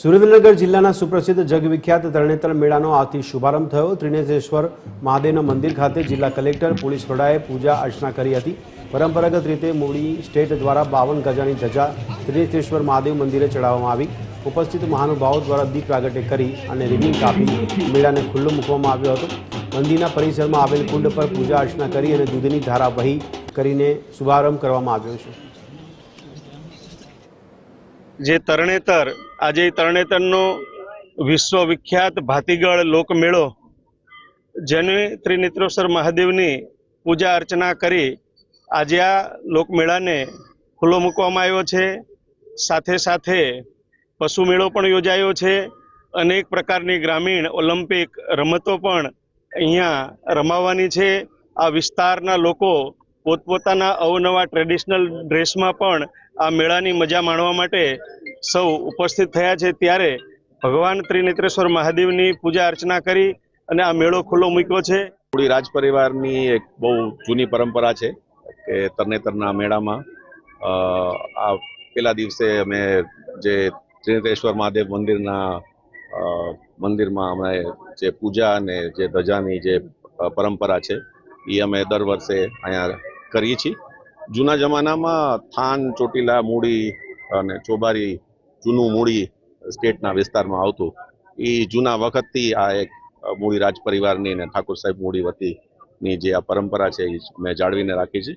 સુરેન્દ્રનગર જિલ્લાના સુપ્રસિદ્ધ જગવિખ્યાત તરણેતર મેળાનો આજથી શુભારંભ થયો. ત્રિનેશ્વર મહાદેવના મંદિર ખાતે જિલ્લા કલેક્ટર પોલીસ વડાએ પૂજા અર્ચના કરી હતી. પરંપરાગત રીતે મૂડી સ્ટેટ દ્વારા બાવન ગજાની ધજા ત્રિનેશ્વર મહાદેવ મંદિરે ચડાવવામાં આવી. ઉપસ્થિત મહાનુભાવો દ્વારા દીપ પ્રાગટ્ય કરી અને રિબિન કાપી મેળાને ખુલ્લો મૂકવામાં આવ્યો હતો. મંદિરના પરિસરમાં આવેલ કુંડ પર પૂજા અર્ચના કરી અને દૂધની ધારા વહી કરીને શુભારંભ કરવામાં આવ્યો છે. જે તરણેતર, આજે તરણેતરનો વિશ્વવિખ્યાત ભાતીગળ લોકમેળો, જેને ત્રિનેત્રેશ્વર મહાદેવની પૂજા અર્ચના કરી આજે આ લોકમેળાને ખુલ્લો મૂકવામાં આવ્યો છે. સાથે સાથે પશુ મેળો પણ યોજાયો છે. અનેક પ્રકારની ગ્રામીણ ઓલિમ્પિક રમતો પણ અહીંયા રમાવાની છે. આ વિસ્તારના લોકો પોતપોતાના અવનવા ટ્રેડિશનલ ડ્રેસમાં પણ આ મેળાની મજા માણવા માટે સૌ ઉપસ્થિત થયા છે. ત્યારે ભગવાન ત્રિનેત્રેશ્વર મહાદેવની પૂજા અર્ચના કરી અને આ મેળો ખુલ્લો મૂક્યો છે. થોડી રાજ પરિવારની એક બહુ જૂની પરંપરા છે કે તરણેતરના મેળામાં આ પેલા દિવસે અમે જે ત્રિનેત્રેશ્વર મહાદેવ મંદિરના મંદિરમાં અમે જે પૂજા અને જે ધજાની જે પરંપરા છે એ અમે દર વર્ષે અહીંયા કરીએ છીએ. જૂના જમાનામાં થાન, ચોટીલા, મૂડી અને ચોબારી જૂનું મૂડી સ્ટેટના વિસ્તારમાં આવતું. એ જૂના વખતથી આ એક મૂળી રાજ પરિવારની અને ઠાકોર સાહેબ મૂડી વતીની જે આ પરંપરા છે એ મેં જાળવીને રાખી છે.